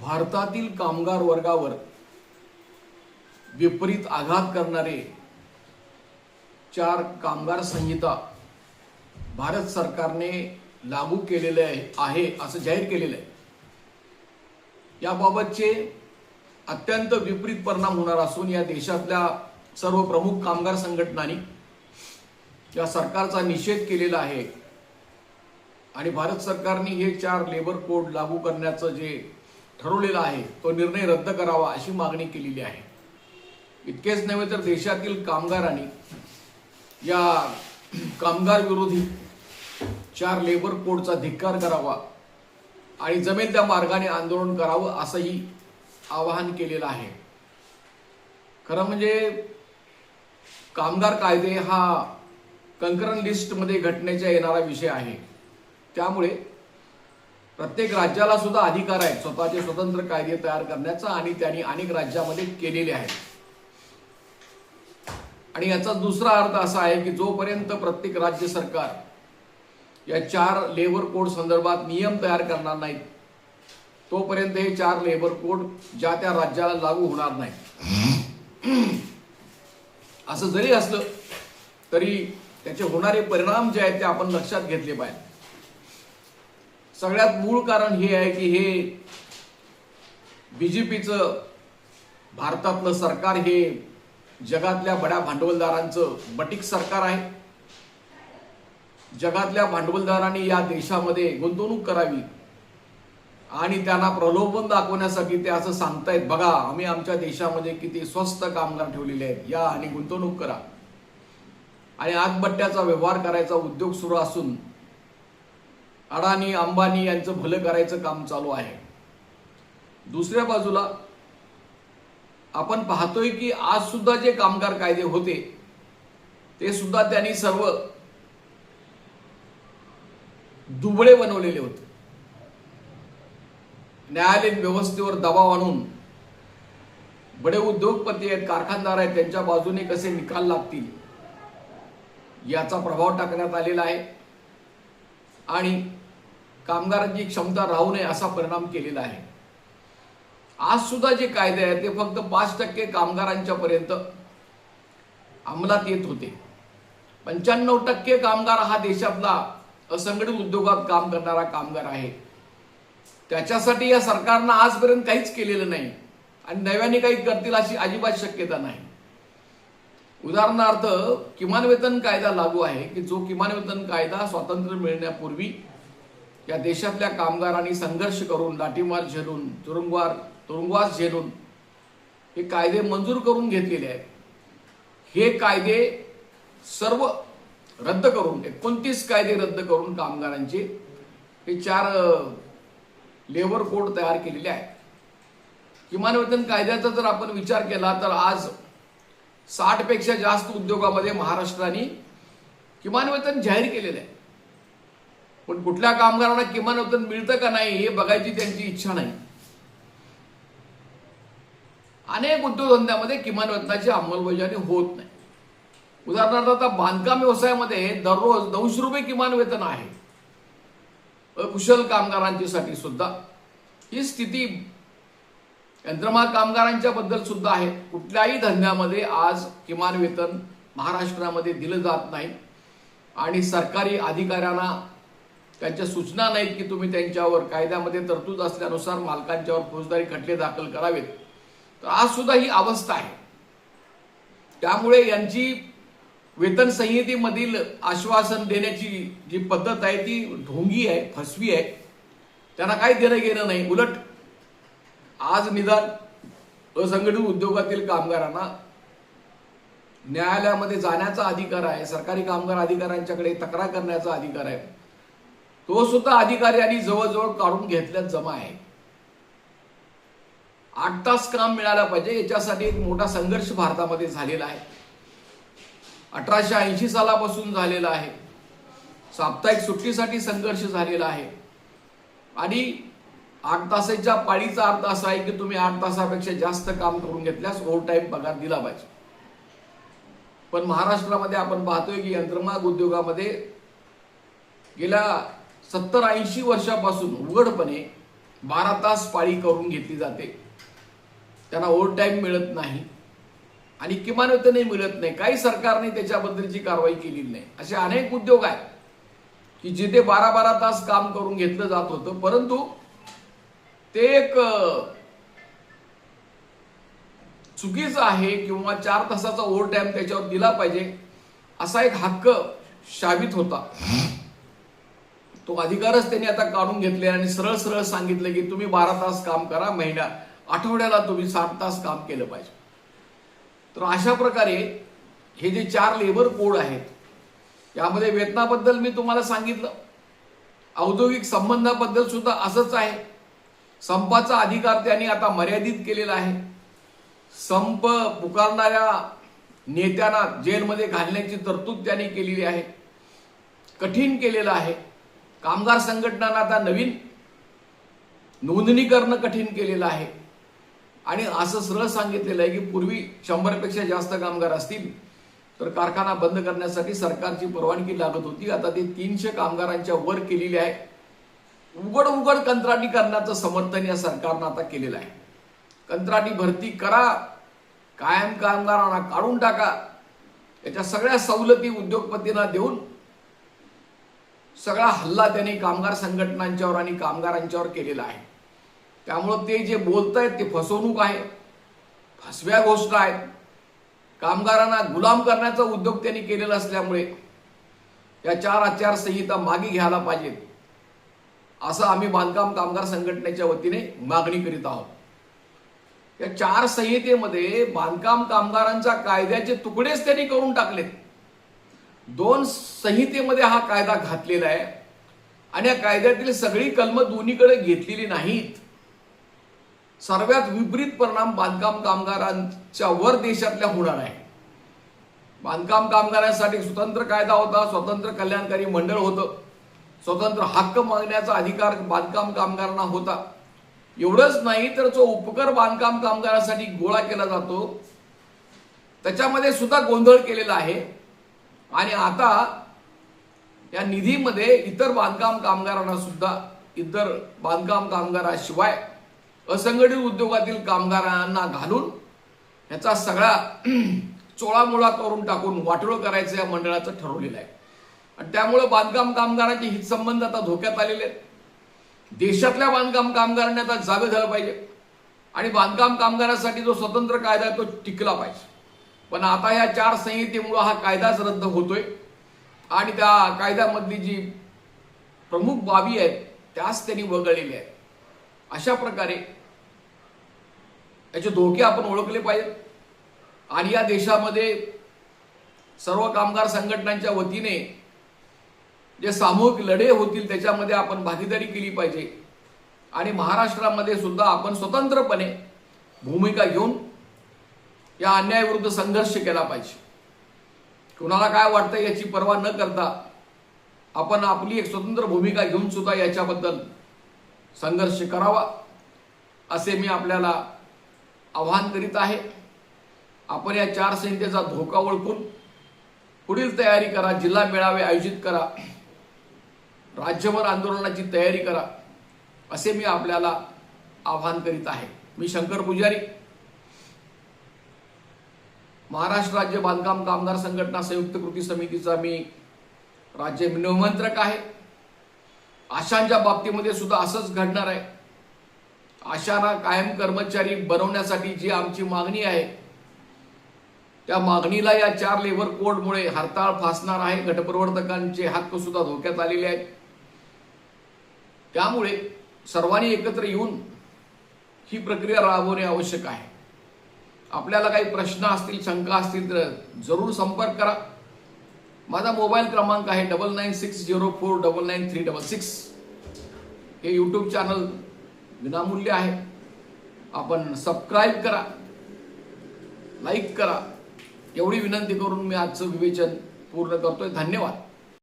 भारतातील कामगार वर्गावर विपरीत आघात करणारे चार कामगार संहिता भारत सरकारने लागू केलेले आहे असं जाहीर केलेलं आहे. याबाबतचे अत्यंत विपरीत परिणाम होणार असून या देशातल्या सर्व प्रमुख कामगार संघटनांनी या सरकारचा निषेध केलेला आहे. आणि भारत सरकारने हे चार लेबर कोड लागू करण्याचं जे ठरवलेला आहे. तो निर्णय रद्द करावा अशी मागणी केलेली आहे. इतकेच नव्हे तर देशातील कामगारांनी या कामगार विरोधी चार लेबर कोडचा धिक्कार करावा आणि जमेल त्या मार्गाने आंदोलन करावं असंही आवाहन केलेलं आहे. खरं म्हणजे कामगार कायदे हा कंकरन लिस्टमध्ये घटनेचा येणारा विषय आहे. त्यामुळे प्रत्येक राज्याला सुद्धा अधिकार आहेत. स्वतःचे स्वतंत्र कायदे तयार करण्याचा आणि त्यांनी अनेक राज्यामध्ये केलेले आहेत. आणि याचा दुसरा अर्थ असा आहे की जोपर्यंत प्रत्येक राज्य सरकार या चार लेबर कोड संदर्भात नियम तयार करणार नाहीत तोपर्यंत हे चार लेबर कोड ज्या त्या राज्याला लागू होणार नाही असं जरी असलं तरी त्याचे होणारे परिणाम जे आहेत ते आपण लक्षात घेतले पाहिजे. सगळ्यात मूळ कारण हे आहे की हे बीजेपीचं भारतातलं सरकार हे जगातल्या बड्या भांडवलदारांचं बटिक सरकार आहे. जगातल्या भांडवलदारांनी या देशामध्ये गुंतवणूक करावी आणि त्यांना प्रलोभन दाखवण्यासाठी ते असं सांगतायत बघा आम्ही आमच्या देशामध्ये किती स्वस्त कामगार ठेवलेले आहेत. या आणि गुंतवणूक करा. आणि आगबट्ट्याचा व्यवहार करायचा उद्योग सुरू असून अडाणी अंबानी यांचं भलं करायचं काम चालू आहे. दुसऱ्या बाजूला आपण पाहतोय की आज सुद्धा जे कामगार कायदे होते ते सुद्धा त्यांनी सर्व दुबळे बनवलेले होते. न्यायालयीन व्यवस्थेवर दबाव आणून बडे उद्योगपती आहेत कारखानदार आहेत त्यांच्या बाजूने कसे निकाल लागतील याचा प्रभाव टाकण्यात आलेला आहे. आणि कामगारांची क्षमता राहू नये असा परिणाम केलेला आहे. आज सुद्धा जे कायदे आहेत ते फक्त पाच टक्के कामगारांच्या पर्यंत अंमलात येत होते. पंच्याण्णव टक्के कामगार हा देशातला असंघटित उद्योगात काम करणारा कामगार आहे. त्याच्यासाठी या सरकारनं आजपर्यंत काहीच केलेलं नाही. आणि नव्याने काही करतील अशी अजिबात शक्यता नाही. उदाहरणार्थ किमान वेतन कायदा लागू आहे की जो किमान वेतन कायदा स्वातंत्र्य मिळण्यापूर्वी या देशातल्या कामगारांनी संघर्ष करून लाठीमार झेलून तुरुंगवार तुरुंगवास झेलून हे कायदे मंजूर करून घेतलेले आहेत. हे कायदे सर्व रद्द करून एकोणतीस कायदे रद्द करून कामगारांचे हे चार लेबर कोड तयार केलेले आहेत. किमान वेतन कायद्याचा जर आपण विचार केला तर आज साठपेक्षा जास्त उद्योगामध्ये महाराष्ट्राने किमान वेतन जाहीर केलेलं आहे. पण कुठल्या कामगारांना किमान वेतन मिळतं का नाही हे बघायची त्यांची इच्छा नाही. अनेक उद्योगधंद्यामध्ये किमान वेतनाची अंमलबजावणी होत नाही. उदाहरणार्थ आता बांधकाम व्यवसायामध्ये दररोज नऊशे रुपये किमान वेतन आहे. अकुशल कामगारांच्यासाठी सुद्धा. ही स्थिती यंत्रमाग कामगारांच्या बद्दल सुद्धा आहे. कुठल्याही धंद्यामध्ये आज किमान वेतन महाराष्ट्रामध्ये दिलं जात नाही. आणि सरकारी अधिकाऱ्यांना त्यांच्या सूचना नाहीत की तुम्ही त्यांच्यावर कायद्यामध्ये तरतूद असल्यानुसार मालकांच्यावर फौजदारी खटले दाखल करावेत. तर आज सुद्धा ही अवस्था आहे. त्यामुळे यांची वेतन संहितेमधील आश्वासन देण्याची जी पद्धत आहे ती ढोंगी आहे फसवी आहे. त्यांना काही देणं घेणं नाही. उलट आज निदान असंघटित उद्योगातील कामगारांना न्यायालयामध्ये जाण्याचा अधिकार आहे सरकारी कामगार अधिकाऱ्यांच्याकडे तक्रार करण्याचा अधिकार आहे. तो सुद्धा अधिकारी आणि जवळजवळ काढून घेतल्यात जमा आहे. आठ तास काम मिळायला पाहिजे याच्यासाठी एक मोठा संघर्ष भारतामध्ये झालेला आहे. अठराशे ऐंशी सालापासून झालेला आहे. साप्ताहिक सुट्टीसाठी संघर्ष झालेला आहे. आणि आठ तासाच्या पाळीचा अर्थ असा आहे की तुम्ही आठ तासापेक्षा जास्त काम करून घेतल्यास ओव्हर टाईम पगार दिला पाहिजे. पण महाराष्ट्रामध्ये आपण पाहतोय की यंत्रमाग उद्योगामध्ये गेल्या सत्तर ऐंशी वर्षापासून उघडपणे बारा तास पाळी करून घेतली जाते. त्यांना ओव्हर टाईम मिळत नाही आणि किमान वेतनही मिळत नाही. काही सरकारने त्याच्याबद्दलची कारवाई केलेली नाही. असे अनेक उद्योग आहेत की जिथे बारा बारा तास काम करून घेतलं जात होतं परंतु ते एक चुकीचं आहे किंवा चार तासाचा ओव्हर टाइम त्याच्यावर दिला पाहिजे असा एक हक्क शाबित होता. तो अधिकारच त्यांनी आता काढून घेतले आणि सरळ सरळ सांगितलं की तुम्ही बारा तास काम करा महिन्या आठवड्याला तुम्ही सात तास काम केलं पाहिजे. तर अशा प्रकारे हे जे चार लेबर कोड आहेत यामध्ये वेतनाबद्दल मी तुम्हाला सांगितलं. औद्योगिक संबंधाबद्दल सुद्धा असंच आहे. संपाचा अधिकार त्यांनी आता मर्यादित केलेला आहे. संप पुकारणाऱ्या नेत्यांना जेलमध्ये घालण्याची तरतूद त्यांनी केलेली आहे. कठीण केलेलं आहे. कामगार संघटनांना आता नवीन नोंदणी करणं कठीण केलेलं आहे. आणि असं सरळ सांगितलेलं आहे की पूर्वी शंभरपेक्षा जास्त कामगार असतील तर कारखाना बंद करण्यासाठी सरकारची परवानगी लागत होती. आता ते तीनशे कामगारांच्या वर केलेली आहे. उघड उघड कंत्राटी करण्याचं समर्थन या सरकारनं आता केलेलं आहे. कंत्राटी भरती करा कायम कामगारांना काढून टाका याच्या सगळ्या सवलती उद्योगपतींना देऊन सगळा हल्ला त्यांनी कामगार संघटनांच्यावर आणि कामगारांच्यावर केलेला आहे. त्यामुळं ते जे बोलत आहेत ते फसवणूक आहे फसव्या गोष्ट आहेत. कामगारांना गुलाम करण्याचा उद्योग त्यांनी केलेला असल्यामुळे या चार आचारसंहिता मागे घ्यायला पाहिजेत. असं आम्ही बांधकाम कामगार संघटनेच्या वतीने मागणी करीत आहोत. या चार संहितेमध्ये बांधकाम कामगारांच्या कायद्याचे तुकडेच त्यांनी करून टाकलेत. दोन संहितेमध्ये हा कायदा घातलेला आहे आणि या कायद्यातील सगळी कलम दोन्हीकडे घेतलेली नाहीत. सर्वात विपरीत परिणाम बांधकाम कामगारांच्या वर देशातल्या होणार आहे. बांधकाम कामगारांसाठी स्वतंत्र कायदा होता स्वतंत्र कल्याणकारी मंडळ होतं. स्वतंत्र हक्क मागण्याचा अधिकार बांधकाम कामगारांना होता. एवढंच नाही तर जो उपकर बांधकाम कामगारांसाठी गोळा केला जातो त्याच्यामध्ये सुद्धा गोंधळ केलेला आहे. आणि आता या निधीमध्ये इतर बांधकाम कामगारांना सुद्धा इतर बांधकाम कामगाराशिवाय असंघटित उद्योगातील कामगारांना घालून याचा सगळा चोळामोळा करून टाकून वाटोळ करायचं या मंडळाचं ठरवलेलं आहे. आणि त्यामुळं बांधकाम कामगारांचे हितसंबंध आता धोक्यात आलेले आहेत. देशातल्या बांधकाम कामगारांनी आता जागे झालं पाहिजे. आणि बांधकाम कामगारांसाठी जो स्वतंत्र कायदा आहे तो टिकला पाहिजे. पण आता या चार संहितेमुळं हा कायदाच रद्द होतोय. आणि त्या कायद्यामधली जी प्रमुख बाबी आहेत त्याच त्यांनी वगळलेल्या आहेत. अशा प्रकारे याचे धोके आपण ओळखले पाहिजेत. आणि या देशामध्ये सर्व कामगार संघटनांच्या वतीने जे सामूहिक लढे होतील त्याच्यामध्ये आपण भागीदारी केली पाहिजे. आणि महाराष्ट्रामध्ये सुद्धा आपण स्वतंत्रपणे भूमिका घेऊन या अन्यायाविरुद्ध संघर्ष केला पाहिजे. कुणाला काय वाटतं याची पर्वा न करता आपण आपली एक स्वतंत्र भूमिका घेऊन सुद्धा याच्याबद्दल संघर्ष करावा असे मी आपल्याला आवाहन करीत आहे. आपण या चार संहितेचा धोका ओळखून पुढील तयारी करा जिल्हा मेळावे आयोजित करा. राज्यभर आंदोलनाची तयारी करा असे मी आपल्याला आवाहन करीत आहे. मी शंकर पुजारी. महाराष्ट्र राज्य बांधकाम कामगार संघटना संयुक्त कृती समितीचा मी राज्य निमंत्रक आहे. आशांच्या बाबतीमध्ये सुद्धा असंच घडणार आहे. आशांना कायम कर्मचारी बनवण्यासाठी जी आमची मागणी आहे त्या मागणीला या चार लेबर कोडमुळे हरताळ फासणार आहे. गटप्रवर्तकांचे हक्क सुद्धा धोक्यात आलेले आहेत. त्यामुळे सर्वांनी एकत्र येऊन ही प्रक्रिया राबवणे आवश्यक आहे. आपल्याला काही प्रश्न असतील शंका असतील तर जरूर संपर्क करा. माझा मोबाईल क्रमांक आहे double nine six zero four double nine three double six. हे यूट्यूब चॅनल विनामूल्य आहे. आपण सबस्क्राईब करा लाईक करा. एवढी विनंती करून मी आजचं विवेचन पूर्ण करतोय. धन्यवाद.